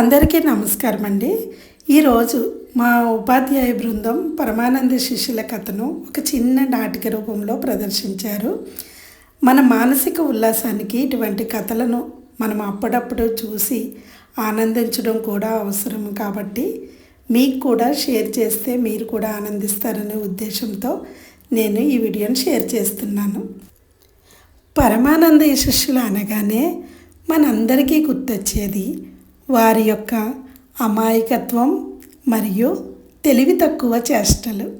అందరికీ నమస్కారం అండి. ఈరోజు మా ఉపాధ్యాయ బృందం పరమానంద శిష్యుల కథను ఒక చిన్న నాటిక రూపంలో ప్రదర్శించారు. మన మానసిక ఉల్లాసానికి ఇటువంటి కథలను మనం అప్పుడప్పుడు చూసి ఆనందించడం కూడా అవసరం కాబట్టి మీకు కూడా షేర్ చేస్తే మీరు కూడా ఆనందిస్తారనే ఉద్దేశంతో నేను ఈ వీడియోని షేర్ చేస్తున్నాను. పరమానంద శిష్యులు అనగానే మనందరికీ గుర్తొచ్చేది వారి యొక్క అమాయకత్వం మరియు తెలివి తక్కువ చేష్టలు.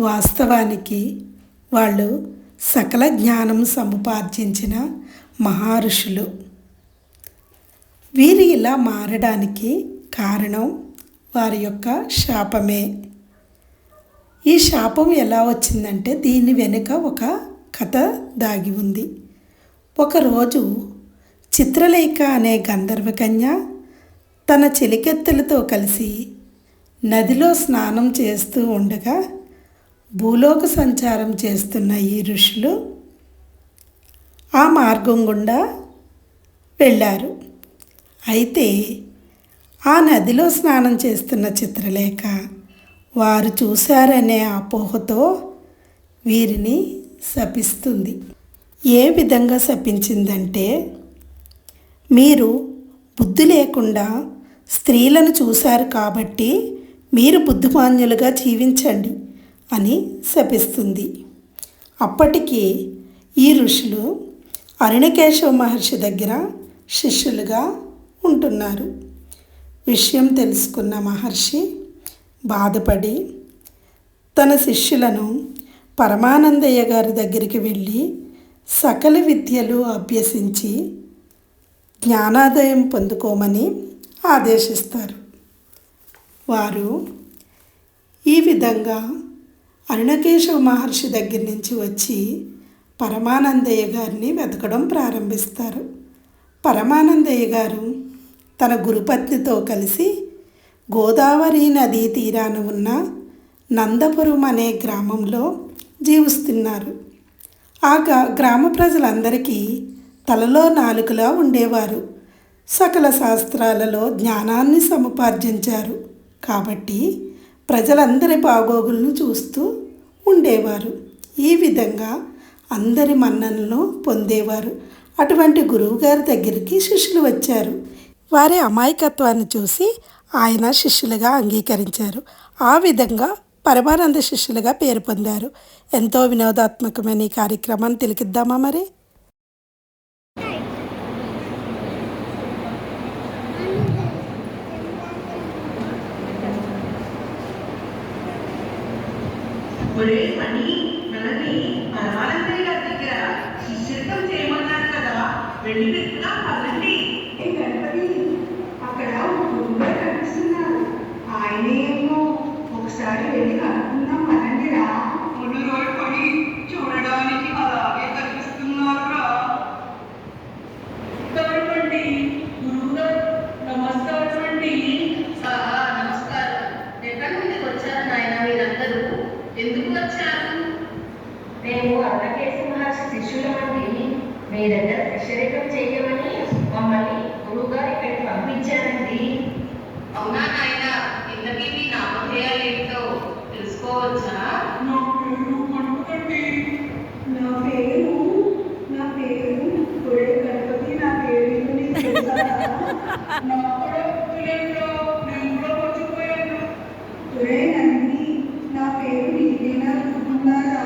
వాస్తవానికి వాళ్ళు సకల జ్ఞానం సముపార్జించిన మహర్షులు. వీరు ఇలా మారడానికి కారణం వారి యొక్క శాపమే. ఈ శాపం ఎలా వచ్చిందంటే దీని వెనుక ఒక కథ దాగి ఉంది. ఒకరోజు చిత్రలేఖ అనే గంధర్వకన్య తన చెలికెత్తెలతో కలిసి నదిలో స్నానం చేస్తూ ఉండగా భూలోక సంచారం చేస్తున్న ఈ ఋషులు ఆ మార్గం గుండా వెళ్ళారు. అయితే ఆ నదిలో స్నానం చేస్తున్న చిత్రలేఖ వారు చూశారనే అపోహతో వీరిని శపిస్తుంది. ఏ విధంగా శపించిందంటే మీరు బుద్ధి లేకుండా స్త్రీలను చూశారు కాబట్టి మీరు బుద్ధిమాన్యులుగా జీవించండి అని శపిస్తుంది. అప్పటికి ఈ ఋషులు అరుణకేశవ మహర్షి దగ్గర శిష్యులుగా ఉంటున్నారు. విషయం తెలుసుకున్న మహర్షి బాధపడి తన శిష్యులను పరమానందయ్య గారి దగ్గరికి వెళ్ళి సకల విద్యలు అభ్యసించి జ్ఞానాదయం పొందుకోమని ఆదేశిస్తారు. వారు ఈ విధంగా అరుణకేశవ మహర్షి దగ్గర నుంచి వచ్చి పరమానందయ్య గారిని వెతకడం ప్రారంభిస్తారు. పరమానందయ్య గారు తన గురుపత్నితో కలిసి గోదావరి నదీ తీరాన ఉన్న నందపురం అనే గ్రామంలో జీవిస్తున్నారు. ఆ గ్రామ ప్రజలందరికీ తలలో నాలుకలా ఉండేవారు. సకల శాస్త్రాలలో జ్ఞానాన్ని సముపార్జించారు. కాబట్టి ప్రజలందరి బాగోగులను చూస్తూ ఉండేవారు. ఈ విధంగా అందరి మన్ననలు పొందేవారు. అటువంటి గురువుగారి దగ్గరికి శిష్యులు వచ్చారు. వారి అమాయకత్వాన్ని చూసి ఆయన శిష్యులుగా అంగీకరించారు. ఆ విధంగా పరమానంద శిష్యులుగా పేరు పొందారు. ఎంతో వినోదాత్మకమైన ఈ కార్యక్రమాన్ని తిలికిద్దామా మరి? ఒరే పని మనని పరమానందయ్య గారి దగ్గర శిష్యత్వం చేయమన్నారు కదా వెళ్ళి పెట్టుకున్నా పదండి. ఏ గణపతి అక్కడ ఒక గురువుగారు కనిపిస్తున్నారు ఆయనేమో ఒకసారి వెళ్ళి కనుక్కుందాం పదండిరా మునుగోడు పని చూడడానికి అలాగే కనిపిస్తున్నారురా నమస్కారమండి గురువుగారు నమస్కారం అండి నమస్కారం ఎక్కడి నుండి వచ్చారు నాయన మీరందరూ ఎందుకు వచ్చారు మేము అన్నకేశ మహర్షి శిష్యులమండి మీ దగ్గర శిష్యరేఖం చేయమని మమ్మల్ని గురువుగారు ఇక్కడికి పంపించారండి. అవునా నాయన? ఇంతకీ మీ నామధేయాలు ఏంటో తెలుసుకోవచ్చా? నా పేరు కనుకండి నా పేరు నా పేరు ఒరే గణపతి నా పేరు నీకు కూడా నేను కూడా మర్చిపోయాను ఒరే నంది నా పేరు నీకేనా గుర్తున్నారా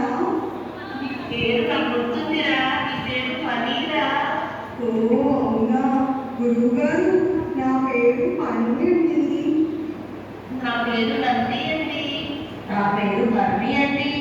పేరు నాకు గుర్తుందిరా నీ పేరు పనీరా ఓ అవునా గురువుగారు నా పేరు పని అండి నా పేరు నంది అండి నా పేరు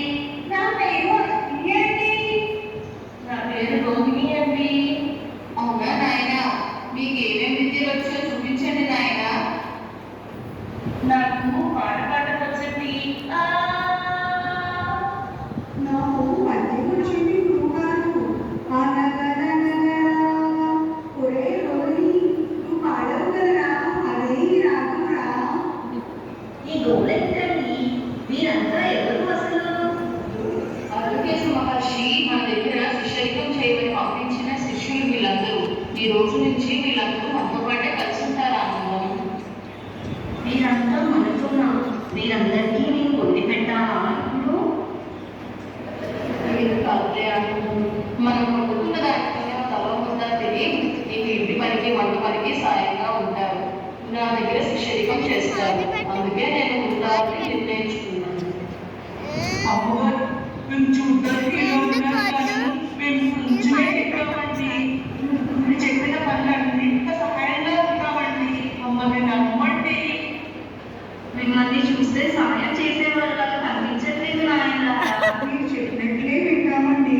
వారికి సాయంగా ఉంటారు. నా దగ్గర శరీరం చేస్తారు. అందుకే నేను ఉండాలని నిర్ణయించుకున్నాను. అమ్మగారు మేము చూడడానికి సహాయంగా ఉంటామండి మమ్మల్ని నమ్మండి. మిమ్మల్ని చూస్తే సహాయం చేసేవాళ్ళు కనిపించట్లేదు నాయన. మీరు చెప్పినట్లే వింటామండి.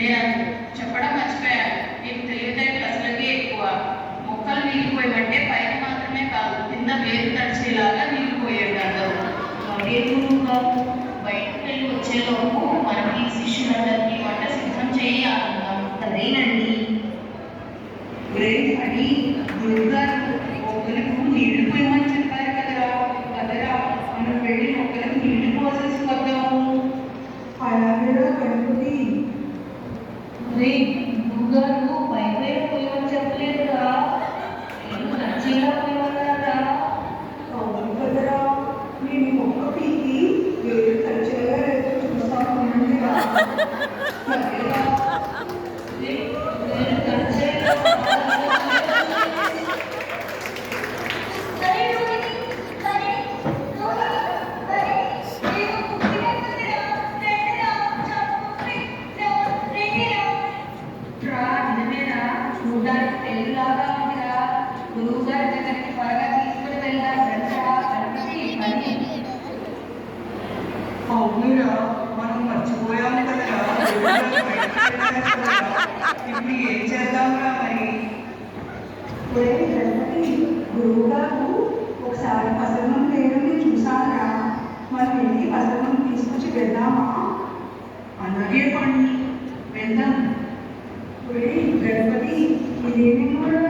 నేను చెప్పడం మర్చిపోయాను. మీకు తెలివితేటలు అసలుగే ఎక్కువ. మొక్కలు మిగిలిపోయామంటే పైన మాత్రమే కాదు కింద వేరు తడిచేలాగా మిగిలిపోయేటట్టు వేరుగా బయటకు వెళ్ళి వచ్చేలోపు మనకి ఈ శిష్యులందరికీ వంట సిద్ధం చేయాలి అదేనండి. Gracias. ఏం చేద్దాంరా మరి గురువుగారు ఒకసారి పసరణం వేయడం నేను చూశానురా మనం వెళ్ళి పసరణం తీసుకొచ్చి వెళ్దామా అలాగే పండు వెళ్దాం గణపతి ఇదేమేమో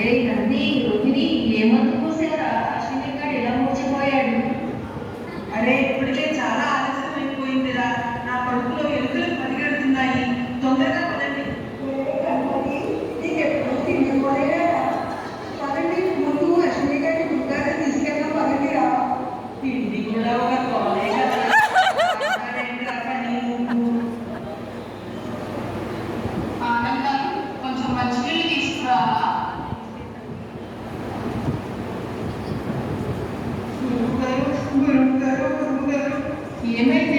అరే ఇవన్నీ రోజుని ఏమందు పోసారా You know.